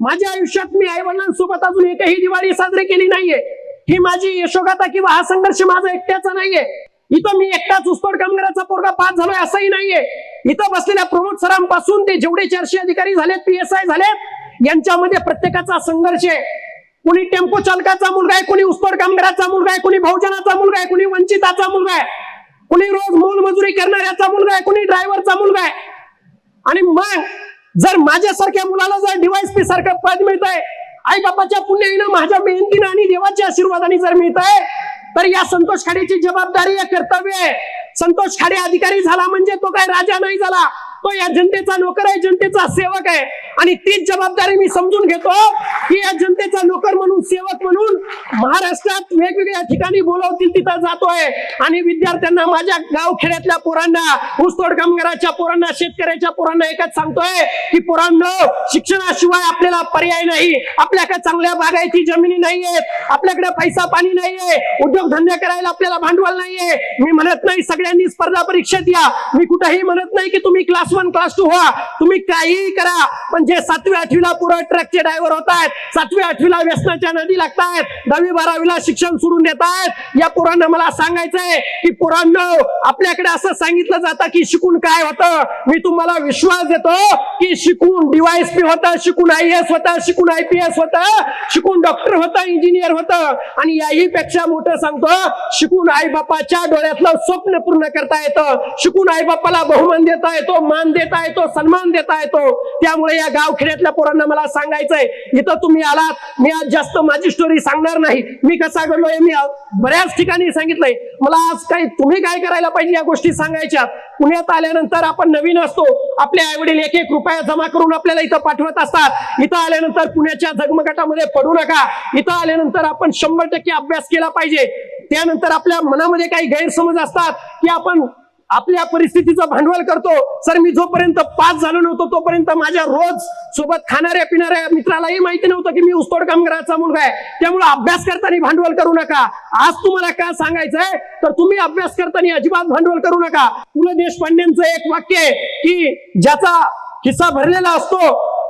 माझ्या आयुष्यात मी आई वडिलांसोबत अजून एकही दिवाळी साजरी केली नाहीये. ही माझी यशोगाथा किंवा हा संघर्ष माझा एकट्याचा नाहीये. इथं मी एकटाच उस्तोड कामगाराचा पोरगा पास झालोय असंही नाहीये. इथं बसलेल्या प्रमोद सरांपासून ते जेवढे चारशे अधिकारी झालेत पी एस आय झालेत यांच्यामध्ये प्रत्येकाचा संघर्ष आहे. कुणी टेम्पो चालकाचा मुलगा आहे कुणी उस्तोड कामगाराचा मुलगा आहे कुणी बहुजनाचा मुलगा आहे कुणी वंचिताचा मुलगा आहे. कुणी रोज मोलमजुरी करणाऱ्याचा मुलगा आहे कुणी ड्रायव्हरचा मुलगा आहे. आणि मग जर माझ्यासारख्या मुलाला जर डीवायसपी सारखं पद मिळत आहे आई बापाच्या पुण्याईनं माझ्या मेहनतीनं आणि देवाच्या आशीर्वादाने जर मिळत आहे तर या संतोष खाडेची जबाबदारी या कर्तव्य आहे. संतोष खाडे अधिकारी झाला म्हणजे तो काय राजा नाही झाला. तो या जनतेचा नोकर आहे जनतेचा सेवक आहे. आणि तीच जबाबदारी मी समजून घेतो की या जनतेचा नोकर म्हणून सेवक म्हणून महाराष्ट्रात वेगवेगळ्या ठिकाणी बोलावतील तिथं जातोय. आणि विद्यार्थ्यांना माझ्या गाव खेड्यातल्या पोरांना ऊसतोड कामगाराच्या पोरांना शेतकऱ्याच्या पोरांना एकच सांगतोय की पोरांनो शिक्षणाशिवाय आपल्याला पर्याय नाही. आपल्याकडे चांगल्या बागायती जमिनी नाहीयेत. आपल्याकडे पैसा पाणी नाहीये. उद्योगधंदे करायला आपल्याला भांडवल नाहीये. मी म्हणत नाही सगळ्यांनी स्पर्धा परीक्षेत द्या मी कुठेही म्हणत नाही की तुम्ही क्लास वन क्लास टू व्हा. तुम्ही काहीही करा. पण जे सातवी आठवीला पुरं ट्रकचे ड्रायव्हर होत आहेत सातवी आठवीला व्यसनाच्या नदी लागतायत दहावी बारावीला शिक्षण सोडून देत आहेत या पोरांना मला सांगायचंय की पोरांनो आपल्याकडे असं सांगितलं जातं की शिकून काय होतं? मी तुम्हाला विश्वास देतो की शिकून डिवायस पी होतं शिकून आय एस होतं शिकून आय पी एस होतं शिकून डॉक्टर होतं इंजिनियर होतं. आणि याही पेक्षा मोठं सांगतो शिकून आई बापाच्या डोळ्यातलं स्वप्न पूर्ण करता येतं. शिकून आई बापाला बहुमान देता येतो मान देता येतो सन्मान देता येतो. त्यामुळे या गावखेड्यातल्या पोरांना मला सांगायचंय इथं तुम्ही आलात मी आज जास्त माझी स्टोरी सांगणार नाही. मी कसा घडलोय मी बऱ्याच ठिकाणी सांगितलंय. मला आज काही तुम्ही काय करायला पाहिजे या गोष्टी सांगायच्या? पुण्यात आल्यानंतर आपण नवीन असतो. आपले आई वडील एक एक रुपया जमा करून आपल्याला इथं पाठवत असतात. इथं आल्यानंतर पुण्याच्या झगमगाटामध्ये पडू नका. इथं आल्यानंतर आपण शंभर टक्के अभ्यास केला पाहिजे. त्यानंतर आपल्या मनामध्ये काही गैरसमज असतात की आपण आपल्या परिस्थितीचं भांडवल करतो. सर मी जोपर्यंत पास झालो नव्हतो तोपर्यंत माझ्या रोज सोबत खाणाऱ्या पिणाऱ्या मित्रालाही माहिती नव्हतं की मी उस्तोड कामगाराचा मुलगा आहे. त्यामुळे अभ्यास करताना भांडवल करू नका. आज तुम्हाला काय सांगायचंय? तर तुम्ही अभ्यास करताना अजिबात भांडवल करू नका. पु. ल. देशपांडेंचं एक वाक्य आहे की ज्याचा खिस्सा भरलेला असतो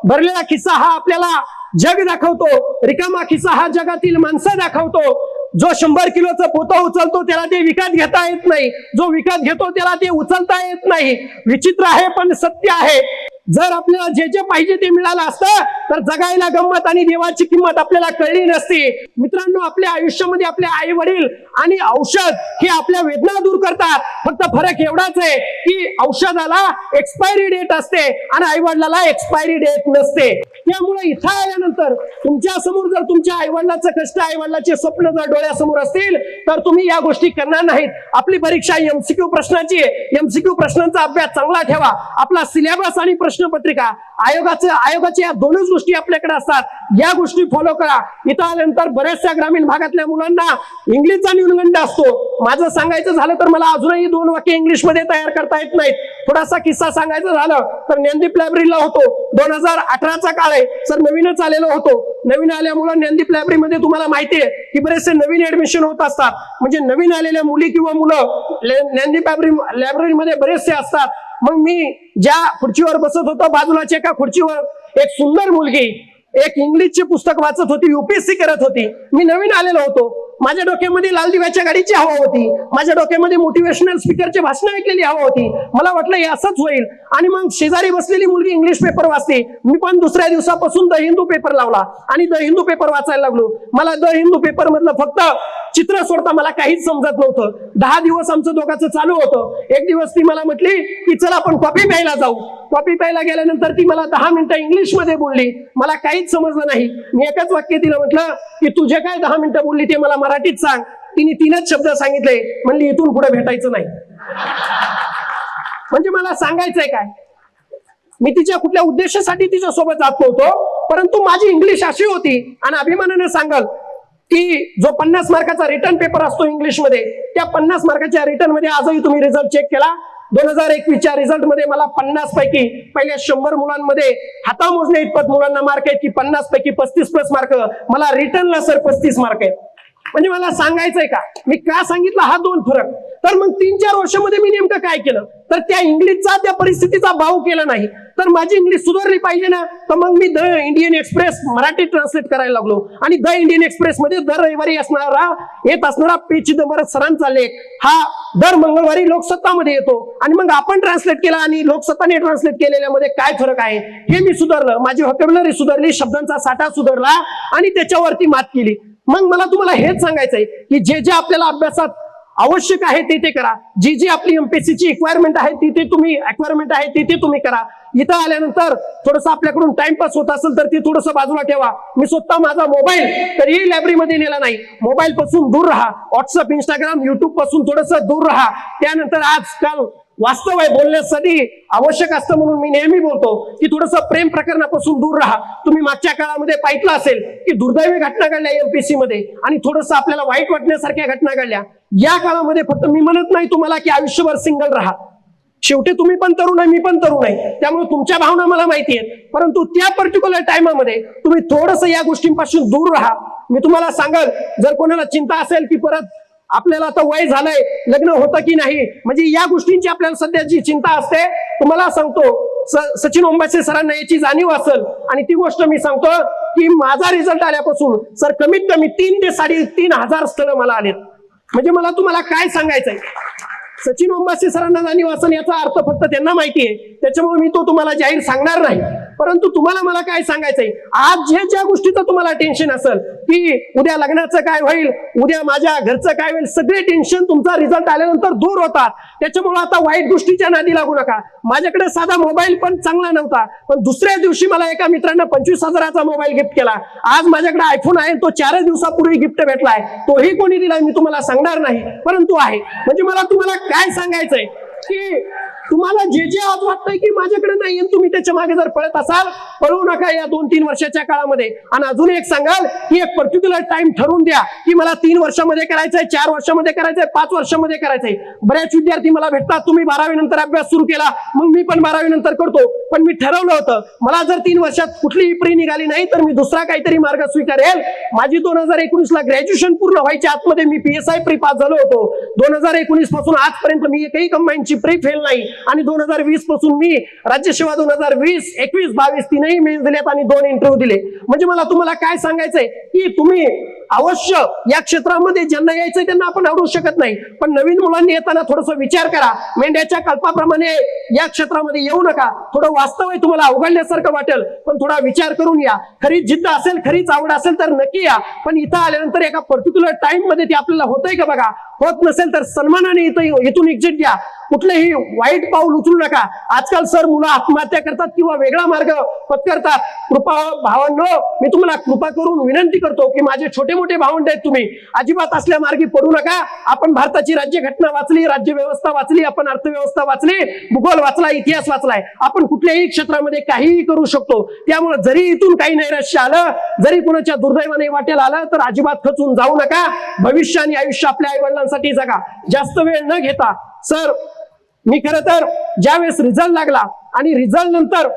भरलेला खिस्सा हा आपल्याला जग दाखवतो. रिकामा खिस्सा हा जगातील माणसं दाखवतो. जो शंभर किलोचं पोतं उचलतो त्याला ते विकत घेता येत नाही. जो विकत घेतो त्याला ते उचलता येत नाही. विचित्र आहे पण सत्य आहे. जर आपल्याला जे जे पाहिजे ते मिळालं असतं तर जगायला गंमत आणि देवाची किंमत आपल्याला कळली नसती. मित्रांनो आपल्या आयुष्यामध्ये आपले आई वडील आणि औषध हे आपल्या वेदना दूर करतात. फक्त फरक एवढाच आहे की औषधाला एक्सपायरी डेट असते आणि आई वडिलाला एक्सपायरी डेट नसते. त्यामुळे इथं आल्यानंतर तुमच्यासमोर जर तुमच्या आई वडिलाचं कष्ट आईवडिलाचे स्वप्न जर डोळ्यासमोर असतील तर तुम्ही या गोष्टी करणार नाहीत. आपली परीक्षा एमसीक्यू प्रश्नाची आहे. एमसीक्यू प्रश्नांचा अभ्यास चांगला ठेवा. आपला सिलेबस आणि प्रश्नपत्रिका आयोगाचं आयोगाच्या या दोनच गोष्टी आपल्याकडे असतात. या गोष्टी फॉलो करा. इथं आल्यानंतर बऱ्याचशा ग्रामीण भागातल्या मुलांना इंग्लिशचा न्यूनगंड असतो. माझं सांगायचं झालं तर मला अजूनही दोन वाक्य इंग्लिशमध्ये तयार करता येत नाहीत. थोडासा किस्सा सांगायचं झालं तर ज्ञानदीप लायब्ररीला होतो. दोन हजार अठराचा काळ आहे. सर नवीनच आलेलो होतो. नवीन आल्यामुळं ज्ञानदीप लायब्ररीमध्ये तुम्हाला माहिती आहे की बरेचसे नवीन ऍडमिशन होत असतात. म्हणजे नवीन आलेल्या मुली किंवा मुलं ज्ञानदीप लायब्ररी लायब्ररीमध्ये बरेचसे असतात. मग मी ज्या खुर्चीवर बसत होतो बाजूलाच्या एका खुर्चीवर एक सुंदर मुलगी एक इंग्लिशचे पुस्तक वाचत होती युपीएससी करत होती. मी नवीन आलेलो होतो. माझ्या डोक्यामध्ये लाल दिव्याच्या गाडीची हवा होती. माझ्या डोक्यामध्ये मोटिवेशनल स्पीकरचे भाषण ऐकलेली हवा होती. मला वाटलं हे असंच होईल. आणि मग शेजारी बसलेली मुलगी इंग्लिश पेपर वाचते. मी पण दुसऱ्या दिवसापासून द हिंदू पेपर लावला आणि द हिंदू पेपर वाचायला लागलो. मला द हिंदू पेपर मधलं फक्त चित्र सोडता मला काहीच समजत नव्हतं. दहा दिवस आमचं दोघांचं चालू होतं. एक दिवस ती मला म्हटली की चला आपण कॉपी प्यायला जाऊ. कॉपी प्यायला गेल्यानंतर ती मला दहा मिनिटं इंग्लिशमध्ये बोलली. मला काहीच समजलं नाही. मी एकाच वाक्य तिला म्हटलं की तुझे काय दहा मिनिटं बोलली ते मला मराठीत सांग. तिने तीनच शब्द सांगितले. म्हणली इथून पुढे भेटायचं नाही. म्हणजे मला सांगायचंय काय? मी तिच्या कुठल्या उद्देशासाठी तिच्या सोबत जात नव्हतो परंतु माझी इंग्लिश अशी होती आणि अभिमानाने सांगल की जो पन्नास मार्काचा रिटर्न पेपर असतो इंग्लिशमध्ये त्या पन्नास मार्काच्या रिटर्नमध्ये आजही तुम्ही रिझल्ट चेक केला. दोन हजार एकवीसच्या रिझल्टमध्ये मला पन्नास पैकी पहिल्या शंभर मुलांमध्ये हातामोजण्या इतपत मुलांना मार्क आहेत की पन्नास पैकी पस्तीस प्लस मार्क मला रिटर्नला सर पस्तीस मार्क आहेत. म्हणजे मला सांगायचंय का? मी का सांगितलं हा दोन फरक? तर मग तीन चार वर्षामध्ये मी नेमकं काय केलं? तर त्या इंग्लिशचा त्या परिस्थितीचा भाव केला नाही. तर माझी इंग्लिश सुधारली पाहिजे ना? तर मग मी the Indian Express Marathi translate करायला लागलो. आणि द इंडियन एक्सप्रेस मध्ये दर रविवारी असणारा येत असणारा पी चिदंबर सरांचा लेख हा दर मंगळवारी लोकसत्तामध्ये येतो. आणि मग आपण ट्रान्सलेट केला आणि लोकसत्ताने ट्रान्सलेट केलेल्या मध्ये काय फरक आहे? हे मी सुधारलं. माझी व्हॉकेबलरी सुधारली शब्दांचा साठा सुधारला आणि त्याच्यावरती मात केली. मग मला तुम्हाला हेच सांगायचंय की जे जे आपल्याला अभ्यासात आवश्यक आहे ते ते करा. जी जी आपली एमपीएससी ची रिक्वायरमेंट आहे तिथे तुम्ही रिक्वायरमेंट आहे तिथे तुम्ही करा. इथं आल्यानंतर थोडस आपल्याकडून टाइमपास होत असेल तर ते थोडस बाजूला ठेवा. मी स्वतः माझा मोबाईल तरीही लायब्ररीमध्ये नेला नाही. मोबाईल पासून दूर राहा. व्हॉट्सअप इंस्टाग्राम युट्यूबपासून थोडस दूर राहा. त्यानंतर आजकाल वास्तव आहे बोलण्यासाठी आवश्यक असतं म्हणून मी नेहमी बोलतो की थोडस प्रेम प्रकरणापासून दूर राहा. तुम्ही मागच्या काळामध्ये पाहिलं असेल की दुर्दैवी घटना घडल्या एमपीसी मध्ये आणि थोडस आपल्याला वाईट वाटण्यासारख्या घटना घडल्या. या काळामध्ये फक्त मी म्हणत नाही तुम्हाला की आयुष्यभर सिंगल राहा. शेवटी तुम्ही पण तरुण आहे मी पण तरुण आहे. त्यामुळे तुमच्या भावना मला माहिती आहेत. परंतु त्या पर्टिक्युलर टायमामध्ये तुम्ही थोडस या गोष्टींपासून दूर राहा. मी तुम्हाला सांगाल जर कोणाला चिंता असेल की परत आपल्याला आता वय झालंय लग्न होतं की नाही? म्हणजे या गोष्टींची आपल्याला सध्याची चिंता असते तुम्हाला सांगतो सचिन ओंबासे सरांना याची जाणीव असेल आणि ती गोष्ट मी सांगतो की माझा रिझल्ट आल्यापासून सर कमीत कमी तीन ते साडे तीन हजार स्थळ मला आलेत. म्हणजे मला तुम्हाला काय सांगायचंय? सचिन ओंबासे सरांना जाणीव असेल याचा अर्थ फक्त त्यांना माहिती आहे. त्याच्यामुळे मी तो तुम्हाला जाहीर सांगणार नाही. परंतु तुम्हाला मला काय सांगायचंय? आज जे ज्या गोष्टीचं तुम्हाला टेन्शन असेल की उद्या लग्नाचं काय होईल उद्या माझ्या घरचं काय होईल सगळे टेन्शन तुमचा रिझल्ट आल्यानंतर दूर होतात. त्याच्यामुळे आता वाईट गोष्टीच्या नादी लागू नका. माझ्याकडे साधा मोबाईल पण चांगला नव्हता पण दुसऱ्या दिवशी मला एका मित्रानं पंचवीस हजाराचा मोबाईल गिफ्ट केला. आज माझ्याकडे आयफोन आहे तो चारच दिवसापूर्वी गिफ्ट भेटलाय. तोही कोणी दिलाय मी तुम्हाला सांगणार नाही. परंतु आहे. म्हणजे मला तुम्हाला काय सांगायचंय की तुम्हाला जे जे आज वाटतंय की माझ्याकडे नाही तुम्ही त्याच्यामागे जर पळत असाल पळू नका या दोन तीन वर्षाच्या काळामध्ये. आणि अजून एक सांगाल की एक पर्टिक्युलर टाइम ठरवून द्या की मला तीन वर्षामध्ये करायचंय चार वर्षामध्ये करायचंय पाच वर्षामध्ये करायचंय. बऱ्याच विद्यार्थी मला भेटतात तुम्ही बारावी नंतर अभ्यास सुरू केला मग मी पण बारावी नंतर करतो. पण मी ठरवलं होतं मला जर तीन वर्षात कुठलीही प्री निघाली नाही तर मी दुसरा काहीतरी मार्ग स्वीकारेल. माझी दोन हजार एकोणीस ला ग्रॅज्युएशन पूर्ण व्हायच्या आतमध्ये मी पीएसआय प्री पास झालो होतो. दोन हजार एकोणीसपासून आजपर्यंत मी एकही कंबाईनची प्री फेल नाही. आणि दोन हजार वीसपासून मी राज्यसेवा दोन हजार वीस एकवीस बावीस तीनही मेन्स दिलेत आणि दोन इंटरव्ह्यू दिले. म्हणजे मला तुम्हाला काय सांगायचंय की तुम्ही अवश्य या क्षेत्रामध्ये ज्यांना यायचंय त्यांना आपण आवडू शकत नाही. पण नवीन मुलांनी येताना थोडस विचार करा. मेंढ्याच्या कल्पाप्रमाणे या क्षेत्रामध्ये येऊ नका. थोडं वास्तव आहे तुम्हाला अवघडल्यासारखं वाटेल. पण थोडा विचार करून या. खरी जिद्द असेल खरीच आवड असेल तर नक्की या. पण इथं आल्यानंतर एका पर्टिक्युलर टाइममध्ये ते आपल्याला होतंय का बघा? होत नसेल तर सन्मानाने इथं इथून एक्झिट घ्या. कुठलेही वाईट पाऊल उचलू नका. आजकाल सर मुलं आत्महत्या करतात किंवा वेगळा मार्ग पत्करतात. कृपा भावांनो मी तुम्हाला कृपा करून विनंती करतो की माझे छोटे मोठे भावंड आहेत तुम्ही. अजिबात असल्या मार्गी पडू नका. आपण भारताची राज्य घटना वाचली राज्य व्यवस्था वाचली आपण अर्थव्यवस्था वाचली भूगोल वाचला इतिहास वाचलाय. आपण कुठल्याही क्षेत्रामध्ये काहीही करू शकतो. त्यामुळे जरी इथून काही नैराश्य आलं जरी कुणाच्या दुर्दैवाने वाटेल आलं तर अजिबात खचून जाऊ नका. भविष्य आणि आयुष्य आपल्या आई वडिलांसाठी जगा. जास्त वेळ न घेता सर मी खरं तर ज्यावेळेस रिझल्ट लागला आणि रिझल्ट नंतर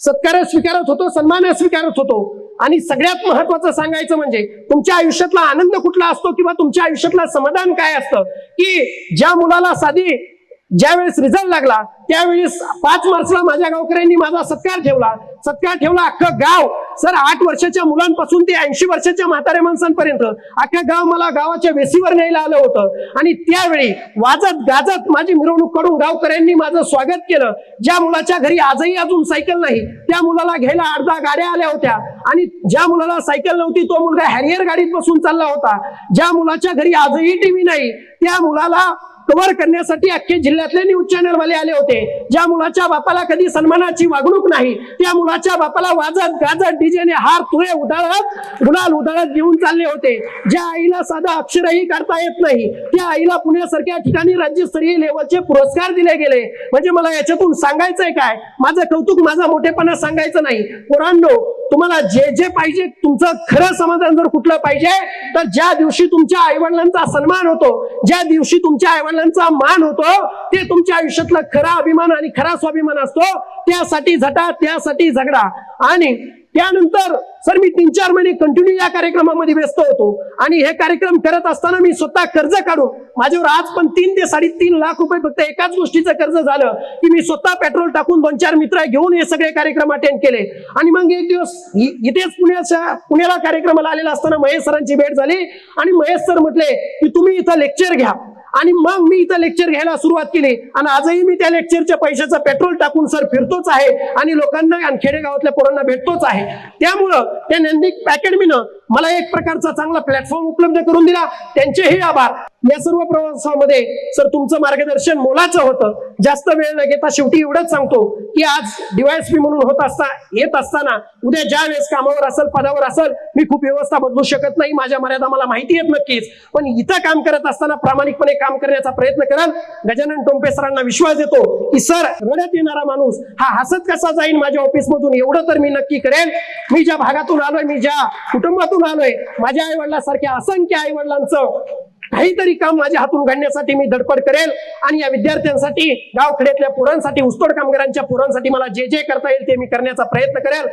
सत्कार स्वीकारत होतो सन्मान स्वीकारत होतो. आणि सगळ्यात महत्वाचं सांगायचं म्हणजे तुमच्या आयुष्यातला आनंद कुठला असतो किंवा तुमच्या आयुष्यातला समाधान काय असतं? की ज्या मुलाला साधी ज्यावेळेस रिझल्ट लागला त्यावेळेस पाच मार्चला माझ्या गावकऱ्यांनी माझा सत्कार ठेवला. सत्कार ठेवला अख्खं गाव. सर आठ वर्षाच्या मुलांपासून ते ऐंशी वर्षाच्या म्हाताऱ्या माणसांपर्यंत अख्खं गाव मला गावाच्या वेसीवर न्यायला आलं होतं. आणि त्यावेळी वाजत गाजत माझी मिरवणूक करून गावकऱ्यांनी माझं स्वागत केलं. ज्या मुलाच्या घरी आजही अजून सायकल नाही त्या मुलाला घ्यायला अर्धा गाड्या आल्या होत्या. आणि ज्या मुलाला सायकल नव्हती तो मुलगा हॅरियर गाडीत बसून चालला होता. ज्या मुलाच्या घरी आजही टीव्ही नाही त्या मुलाला कव्हर करण्यासाठी अख्खे जिल्ह्यातले न्यूज चॅनलवाले आले होते. ज्या मुलाच्या बापाला कधी सन्मानाची वागणूक नाही त्या मुलाच्या बापाला वाजत गाजत डीजेने हार तुळे उधळत गुलाल उधळत घेऊन चालले होते. ज्या आईला साधा अक्षरही करता येत नाही त्या आईला पुण्यासारख्या ठिकाणी राज्यस्तरीय लेवलचे पुरस्कार दिले गेले. म्हणजे मला याच्यातून सांगायचंय काय? माझं कौतुक माझा मोठेपणा सांगायचं नाही. पोरांनो तुम्हाला जे जे पाहिजे तुमचं खरं समाधान जर कुठलं पाहिजे तर ज्या दिवशी तुमच्या आईवडिलांचा सन्मान होतो ज्या दिवशी तुमच्या आईवडिलांचा मान होतो ते तुमच्या आयुष्यातला खरा अभिमान आणि खरा स्वाभिमान असतो त्यासाठी झटा त्यासाठी झगडा. आणि त्यानंतर सर मी तीन चार महिने कंटिन्यू या कार्यक्रमामध्ये व्यस्त होतो. आणि हे कार्यक्रम करत असताना मी स्वतः कर्ज काढून माझ्यावर आज पण तीन ते साडेतीन लाख रुपये फक्त एकाच गोष्टीचं कर्ज झालं की मी स्वतः पेट्रोल टाकून दोन चार मित्र घेऊन हे सगळे कार्यक्रम अटेंड केले. आणि मग एक दिवस इथेच पुण्याच्या पुण्याला कार्यक्रमाला आलेला असताना महेश सरांची भेट झाली. आणि महेश सर म्हटले की तुम्ही इथं लेक्चर घ्या. आणि मग मी इथं लेक्चर घ्यायला सुरुवात केली. आणि आजही मी त्या लेक्चरच्या पैशाचं पेट्रोल टाकून सर फिरतोच आहे आणि लोकांना आणि खेडेगावातल्या पोरांना भेटतोच आहे. त्यामुळं त्या नंदिक अकॅडमीनं मला एक प्रकारचा चांगला प्लॅटफॉर्म उपलब्ध करून दिला. त्यांचेही आभार. या सर्व प्रवासामध्ये सर तुमचं मार्गदर्शन मोलाचं होतं. जास्त वेळ न घेता शेवटी एवढंच सांगतो की आज डीवायएसपी म्हणून होत असता येत असताना उद्या ज्या वेळेस कामावर असेल पदावर असेल मी खूप व्यवस्था बदलू शकत नाही. माझ्या मर्यादा मला माहिती आहेत नक्कीच. पण इथं काम करत असताना प्रामाणिकपणे काम करण्याचा प्रयत्न कराल गजानन टोंपे सरांना विश्वास देतो की सर रडत येणारा माणूस हा हसत कसा जाईल माझ्या ऑफिस मधून एवढं तर मी नक्की करेन. मी ज्या भागातून आलोय मी ज्या कुटुंबातून आलोय माझ्या आई वडिलांसारख्या असंख्य आई वडिलांचं काहीतरी काम माझ्या हातून घडण्यासाठी मी धडपड करेल आणि या विद्यार्थ्यांसाठी गावखेड्यातल्या पोरांसाठी उस्तोड कामगारांच्या पोरांसाठी मला जे जे करता येईल ते मी करण्याचा प्रयत्न करेल